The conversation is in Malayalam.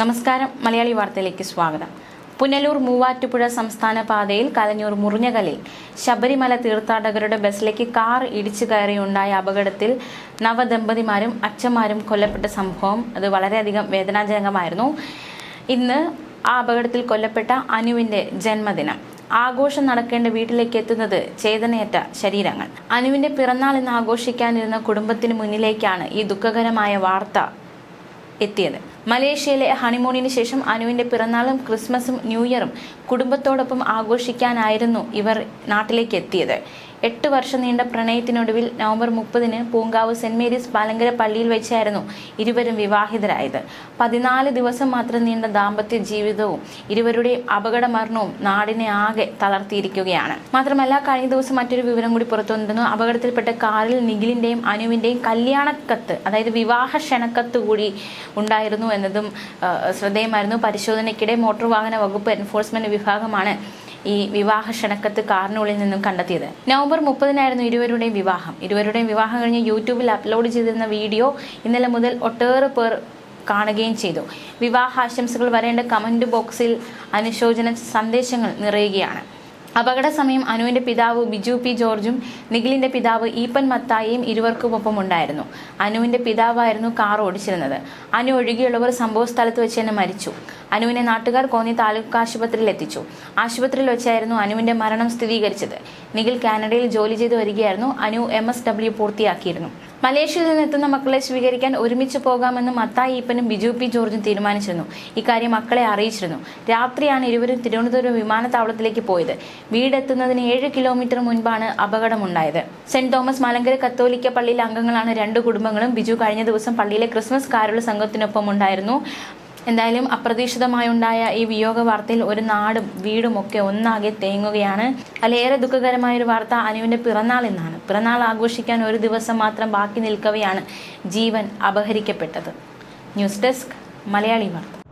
നമസ്കാരം. മലയാളി വാർത്തയിലേക്ക് സ്വാഗതം. പുനലൂർ മൂവാറ്റുപുഴ സംസ്ഥാന പാതയിൽ കലഞ്ഞൂർ മുറിഞ്ഞകലിൽ ശബരിമല തീർത്ഥാടകരുടെ ബസ്സിലേക്ക് കാർ ഇടിച്ചു കയറിയുണ്ടായ അപകടത്തിൽ നവദമ്പതിമാരും അച്ഛന്മാരും കൊല്ലപ്പെട്ട സംഭവം അത് വളരെയധികം വേദനാജനകമായിരുന്നു. ഇന്ന് ആ അപകടത്തിൽ കൊല്ലപ്പെട്ട അനുവിന്റെ ജന്മദിനം. ആഘോഷം നടക്കേണ്ട വീട്ടിലേക്ക് എത്തുന്നത് ചേതനയറ്റ ശരീരങ്ങൾ. അനുവിന്റെ പിറന്നാൾ ഇന്ന് ആഘോഷിക്കാനിരുന്ന കുടുംബത്തിന് മുന്നിലേക്കാണ് ഈ ദുഃഖകരമായ വാർത്ത എത്തിയത്. മലേഷ്യയിലെ ഹണിമൂണിന് ശേഷം അനുവിന്റെ പിറന്നാളും ക്രിസ്മസും ന്യൂ ഇയറും കുടുംബത്തോടൊപ്പം ആഘോഷിക്കാനായിരുന്നു ഇവർ നാട്ടിലേക്ക് എത്തിയത്. എട്ട് വർഷം നീണ്ട പ്രണയത്തിനൊടുവിൽ നവംബർ മുപ്പതിന് പൂങ്കാവ് സെന്റ് മേരീസ് പാലങ്കര പള്ളിയിൽ വെച്ചായിരുന്നു ഇരുവരും വിവാഹിതരായത്. പതിനാല് ദിവസം മാത്രം നീണ്ട ദാമ്പത്യ ജീവിതവും ഇരുവരുടെയും അപകട മരണവും നാടിനെ ആകെ തളർത്തിയിരിക്കുകയാണ്. മാത്രമല്ല കഴിഞ്ഞ ദിവസം മറ്റൊരു വിവരം കൂടി പുറത്തു വന്നിരുന്നു അപകടത്തിൽപ്പെട്ട കാറിൽ നിഖിലിന്റെയും അനുവിന്റെയും കല്യാണക്കത്ത് അതായത് വിവാഹ ക്ഷണക്കത്ത് കൂടി ഉണ്ടായിരുന്നു എന്നതും ശ്രദ്ധേയമായിരുന്നു. പരിശോധനയ്ക്കിടെ മോട്ടോർ വാഹന വകുപ്പ് എൻഫോഴ്സ്മെന്റ് വിഭാഗമാണ് ഈ വിവാഹ ക്ഷണക്കത്ത് കാറിനുള്ളിൽ നിന്നും കണ്ടെത്തിയത്. നവംബർ മുപ്പതിനായിരുന്നു ഇരുവരുടെയും വിവാഹം. ഇരുവരുടെയും വിവാഹം കഴിഞ്ഞ് യൂട്യൂബിൽ അപ്ലോഡ് ചെയ്തിരുന്ന വീഡിയോ ഇന്നലെ മുതൽ ഒട്ടേറെ പേർ കാണുകയും ചെയ്തു. വിവാഹാശംസകൾ വരേണ്ട കമന്റ് ബോക്സിൽ അനുശോചന സന്ദേശങ്ങൾ നിറയുകയാണ്. അപകട സമയം അനുവിന്റെ പിതാവ് ബിജു പി ജോർജും നിഖിലിന്റെ പിതാവ് ഈപ്പൻ മത്തായിയും ഇരുവർക്കുമൊപ്പം ഉണ്ടായിരുന്നു അനുവിന്റെ പിതാവായിരുന്നു കാർ ഓടിച്ചിരുന്നത്. അനു ഒഴികെയുള്ളവർ സംഭവ സ്ഥലത്ത് വെച്ച് തന്നെ മരിച്ചു. അനുവിനെ നാട്ടുകാർ കോന്നി താലൂക്ക് ആശുപത്രിയിൽ എത്തിച്ചു. ആശുപത്രിയിൽ വെച്ചായിരുന്നു അനുവിന്റെ മരണം സ്ഥിരീകരിച്ചത്. നിഖിൽ കാനഡയിൽ ജോലി ചെയ്തു വരികയായിരുന്നു. അനു എം പൂർത്തിയാക്കിയിരുന്നു. മലേഷ്യയിൽ നിന്ന് എത്തുന്ന മക്കളെ സ്വീകരിക്കാൻ ഒരുമിച്ച് പോകാമെന്ന് മത്തായി ഈപ്പനും ബിജു പി ജോർജും തീരുമാനിച്ചിരുന്നു. ഇക്കാര്യം മക്കളെ അറിയിച്ചിരുന്നു. രാത്രിയാണ് ഇരുവരും തിരുവനന്തപുരം വിമാനത്താവളത്തിലേക്ക് പോയത്. വീടെത്തുന്നതിന് ഏഴ് കിലോമീറ്റർ മുൻപാണ് അപകടമുണ്ടായത്. സെന്റ് തോമസ് മലങ്കര കത്തോലിക്ക പള്ളിയിലെ അംഗങ്ങളാണ് രണ്ട് കുടുംബങ്ങളും ബിജു കഴിഞ്ഞ ദിവസം പള്ളിയിലെ ക്രിസ്മസ് കാരുള്ള സംഘത്തിനൊപ്പം ഉണ്ടായിരുന്നു. എന്തായാലും അപ്രതീക്ഷിതമായുണ്ടായ ഈ വിയോഗ വാർത്തയിൽ ഒരു നാടും വീടും ഒക്കെ ഒന്നാകെ തേങ്ങുകയാണ്. അതിലേറെ ദുഃഖകരമായ ഒരു വാർത്ത അനുവിന്റെ പിറന്നാൾ എന്നാണ്. പിറന്നാൾ ആഘോഷിക്കാൻ ഒരു ദിവസം മാത്രം ബാക്കി നിൽക്കവെയാണ് ജീവൻ അപഹരിക്കപ്പെട്ടത്. News desk Malayali Vartha.